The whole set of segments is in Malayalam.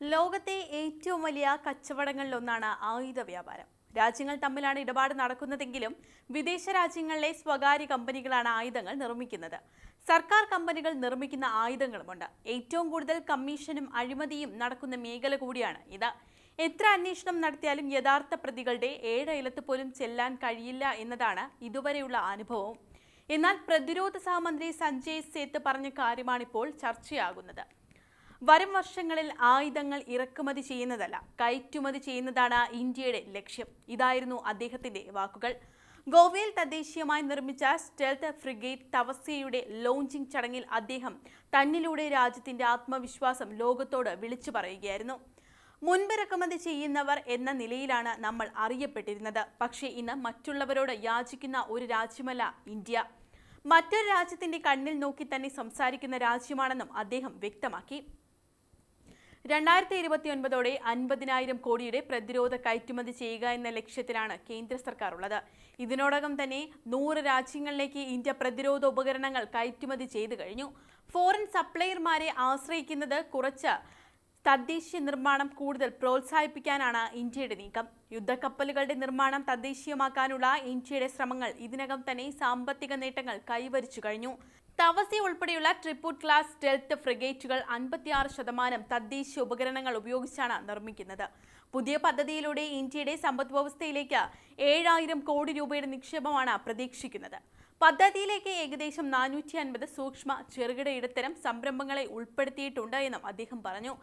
ലോകത്തെ ഏറ്റവും വലിയ കച്ചവടങ്ങളിലൊന്നാണ് ആയുധ വ്യാപാരം. രാജ്യങ്ങൾ തമ്മിലാണ് ഇടപാട് നടക്കുന്നതെങ്കിലും വിദേശ രാജ്യങ്ങളിലെ സ്വകാര്യ കമ്പനികളാണ് ആയുധങ്ങൾ നിർമ്മിക്കുന്നത്. സർക്കാർ കമ്പനികൾ നിർമ്മിക്കുന്ന ആയുധങ്ങളുമുണ്ട്. ഏറ്റവും കൂടുതൽ കമ്മീഷനും അഴിമതിയും നടക്കുന്ന മേഖല കൂടിയാണ് ഇത്. എത്ര അന്വേഷണം നടത്തിയാലും യഥാർത്ഥ പ്രതികളുടെ ഏഴയലത്ത് പോലും ചെല്ലാൻ കഴിയില്ല എന്നതാണ് ഇതുവരെയുള്ള അനുഭവം. എന്നാൽ പ്രതിരോധ സഹമന്ത്രി സഞ്ജയ് സേത്ത് പറഞ്ഞ കാര്യമാണിപ്പോൾ ചർച്ചയാകുന്നത്. വരും വർഷങ്ങളിൽ ആയുധങ്ങൾ ഇറക്കുമതി ചെയ്യുന്നതല്ല കയറ്റുമതി ചെയ്യുന്നതാണ് ഇന്ത്യയുടെ ലക്ഷ്യം. ഇതായിരുന്നു അദ്ദേഹത്തിന്റെ വാക്കുകൾ. ഗോവയിൽ തദ്ദേശീയമായി നിർമ്മിച്ച സ്റ്റെൽത്ത് ഫ്രിഗേറ്റ് തവസ്യയുടെ ലോഞ്ചിംഗ് ചടങ്ങിൽ അദ്ദേഹം തന്നിലൂടെ രാജ്യത്തിന്റെ ആത്മവിശ്വാസം ലോകത്തോട് വിളിച്ചു പറയുകയായിരുന്നു. മുൻപ് ഇറക്കുമതി ചെയ്യുന്നവർ എന്ന നിലയിലാണ് നമ്മൾ അറിയപ്പെട്ടിരുന്നത്. പക്ഷേ ഇന്ന് മറ്റുള്ളവരോട് യാചിക്കുന്ന ഒരു രാജ്യമല്ല ഇന്ത്യ. മറ്റൊരു രാജ്യത്തിന്റെ കണ്ണിൽ നോക്കി തന്നെ സംസാരിക്കുന്ന രാജ്യമാണെന്നും അദ്ദേഹം വ്യക്തമാക്കി. രണ്ടായിരത്തി ഇരുപത്തി ഒൻപതോടെ അൻപതിനായിരം കോടിയുടെ പ്രതിരോധ കയറ്റുമതി ചെയ്യുക എന്ന ലക്ഷ്യത്തിലാണ് കേന്ദ്ര സർക്കാർ ഉള്ളത് ഇതിനോടകം തന്നെ നൂറ് രാജ്യങ്ങളിലേക്ക് ഇന്ത്യ പ്രതിരോധ ഉപകരണങ്ങൾ കയറ്റുമതി ചെയ്തു കഴിഞ്ഞു. ഫോറിൻ സപ്ലയർമാരെ ആശ്രയിക്കുന്നത് കുറച്ച് തദ്ദേശീയ നിർമ്മാണം കൂടുതൽ പ്രോത്സാഹിപ്പിക്കാനാണ് ഇന്ത്യയുടെ നീക്കം. യുദ്ധക്കപ്പലുകളുടെ നിർമ്മാണം തദ്ദേശീയമാക്കാനുള്ള ഇന്ത്യയുടെ ശ്രമങ്ങൾ ഇതിനകം തന്നെ സാമ്പത്തിക നേട്ടങ്ങൾ കൈവരിച്ചു കഴിഞ്ഞു. തവസി ഉൾപ്പെടെയുള്ള ട്രിപ്പൂട്ട് ക്ലാസ് സ്റ്റെൽത്ത് ഫ്രിഗേറ്റുകൾ അൻപത്തിയാറ് ശതമാനം തദ്ദേശീയ ഉപകരണങ്ങൾ ഉപയോഗിച്ചാണ് നിർമ്മിക്കുന്നത്. പുതിയ പദ്ധതിയിലൂടെ ഇന്ത്യയുടെ സമ്പദ് വ്യവസ്ഥയിലേക്ക് ഏഴായിരം കോടി രൂപയുടെ നിക്ഷേപമാണ് പ്രതീക്ഷിക്കുന്നത്. പദ്ധതിയിലേക്ക് ഏകദേശം നാനൂറ്റി അൻപത് സൂക്ഷ്മ ചെറുകിട ഇടത്തരം സംരംഭങ്ങളെ ഉൾപ്പെടുത്തിയിട്ടുണ്ട് എന്നും അദ്ദേഹം പറഞ്ഞു.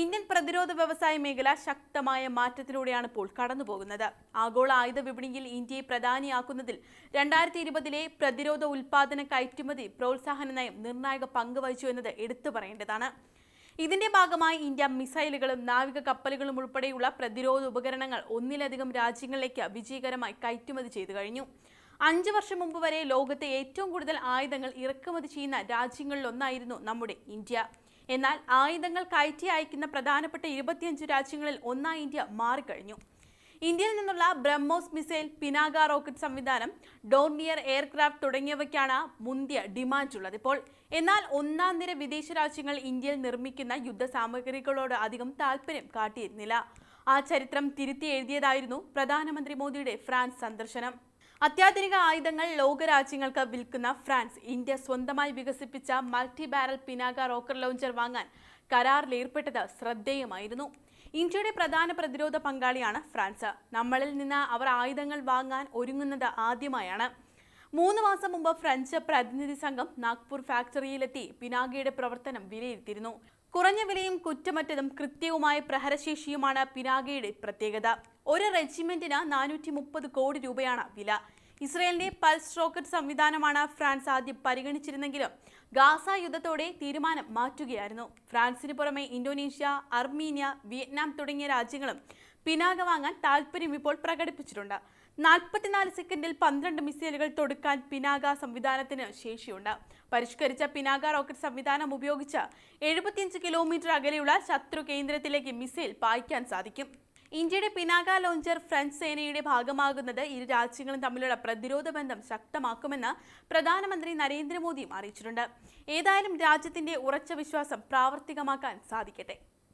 ഇന്ത്യൻ പ്രതിരോധ വ്യവസായ മേഖല ശക്തമായ മാറ്റത്തിലൂടെയാണ് ഇപ്പോൾ കടന്നുപോകുന്നത്. ആഗോള ആയുധ വിപണിയിൽ ഇന്ത്യയെ പ്രധാനിയാക്കുന്നതിൽ രണ്ടായിരത്തി ഇരുപതിലെ പ്രതിരോധ ഉൽപാദന കയറ്റുമതി പ്രോത്സാഹന നയം നിർണായക പങ്ക് വഹിച്ചു എന്നത് എടുത്തു പറയേണ്ടതാണ്. ഇതിന്റെ ഭാഗമായി ഇന്ത്യ മിസൈലുകളും നാവിക കപ്പലുകളും ഉൾപ്പെടെയുള്ള പ്രതിരോധ ഉപകരണങ്ങൾ ഒന്നിലധികം രാജ്യങ്ങളിലേക്ക് വിജയകരമായി കയറ്റുമതി ചെയ്തു കഴിഞ്ഞു. അഞ്ചു വർഷം മുമ്പ് വരെ ലോകത്തെ ഏറ്റവും കൂടുതൽ ആയുധങ്ങൾ ഇറക്കുമതി ചെയ്യുന്ന രാജ്യങ്ങളിലൊന്നായിരുന്നു നമ്മുടെ ഇന്ത്യ. എന്നാൽ ആയുധങ്ങൾ കയറ്റി അയക്കുന്ന പ്രധാനപ്പെട്ട ഇരുപത്തിയഞ്ച് രാജ്യങ്ങളിൽ ഒന്നായി ഇന്ത്യ മാറിക്കഴിഞ്ഞു. ഇന്ത്യയിൽ നിന്നുള്ള ബ്രഹ്മോസ് മിസൈൽ പിനാഗ റോക്കറ്റ് സംവിധാനം ഡോർണിയർ എയർക്രാഫ്റ്റ് തുടങ്ങിയവയ്ക്കാണ് മുന്തിയ ഡിമാൻഡ് ഉള്ളത്. ഇപ്പോൾ എന്നാൽ ഒന്നാം നിര വിദേശ രാജ്യങ്ങൾ ഇന്ത്യയിൽ നിർമ്മിക്കുന്ന യുദ്ധ സാമഗ്രികളോട് അധികം താല്പര്യം കാട്ടിയിരുന്നില്ല. ആ ചരിത്രം തിരുത്തി എഴുതിയതായിരുന്നു പ്രധാനമന്ത്രി മോദിയുടെ ഫ്രാൻസ് സന്ദർശനം. അത്യാധുനിക ആയുധങ്ങൾ ലോകരാജ്യങ്ങൾക്ക് വിൽക്കുന്ന ഫ്രാൻസ് ഇന്ത്യ സ്വന്തമായി വികസിപ്പിച്ച multi barrel Pinaka rocket launcher വാങ്ങാൻ കരാറിലേർപ്പെട്ടത് ശ്രദ്ധേയമായിരുന്നു. ഇന്ത്യയുടെ പ്രധാന പ്രതിരോധ പങ്കാളിയാണ് ഫ്രാൻസ്. നമ്മളിൽ നിന്ന് അവർ ആയുധങ്ങൾ വാങ്ങാൻ ഒരുങ്ങുന്നത് ആദ്യമായാണ്. മൂന്ന് മാസം മുമ്പ് ഫ്രഞ്ച് പ്രതിനിധി സംഘം നാഗ്പൂർ ഫാക്ടറിയിലെത്തി പിനാഗയുടെ പ്രവർത്തനം വിലയിരുത്തിയിരുന്നു. കുറഞ്ഞ വിലയും കുറ്റമറ്റതും കൃത്യവുമായ പ്രഹരശേഷിയുമാണ് പിനാകയുടെ പ്രത്യേകത. ഒരു റെജിമെന്റിന് നാനൂറ്റി മുപ്പത് കോടി രൂപയാണ് വില. ഇസ്രയേലിന്റെ പൾസ് റോക്കറ്റ് സംവിധാനമാണ് ഫ്രാൻസ് ആദ്യം പരിഗണിച്ചിരുന്നെങ്കിലും ഗാസ യുദ്ധത്തോടെ തീരുമാനം മാറ്റുകയായിരുന്നു. ഫ്രാൻസിന് പുറമെ ഇന്തോനേഷ്യ അർമീനിയ വിയറ്റ്നാം തുടങ്ങിയ രാജ്യങ്ങളും പിനാക വാങ്ങാൻ താൽപ്പര്യം ഇപ്പോൾ പ്രകടിപ്പിച്ചിട്ടുണ്ട്. നാൽപ്പത്തിനാല് സെക്കൻഡിൽ പന്ത്രണ്ട് മിസൈലുകൾ തൊടുക്കാൻ പിനാക സംവിധാനത്തിന് ശേഷിയുണ്ട്. പരിഷ്കരിച്ച പിനാക റോക്കറ്റ് സംവിധാനം ഉപയോഗിച്ച് എഴുപത്തിയഞ്ച് കിലോമീറ്റർ അകലെയുള്ള ശത്രു കേന്ദ്രത്തിലേക്ക് മിസൈൽ പായിക്കാൻ സാധിക്കും. ഇന്ത്യയുടെ പിനാക ലോഞ്ചർ ഫ്രഞ്ച് സേനയുടെ ഭാഗമാകുന്നത് ഇരു രാജ്യങ്ങളും തമ്മിലുള്ള പ്രതിരോധ ബന്ധം ശക്തമാക്കുമെന്ന് പ്രധാനമന്ത്രി നരേന്ദ്രമോദിയും അറിയിച്ചിട്ടുണ്ട്. ഏതായാലും രാജ്യത്തിന്റെ ഉറച്ച വിശ്വാസം പ്രാവർത്തികമാക്കാൻ സാധിക്കട്ടെ.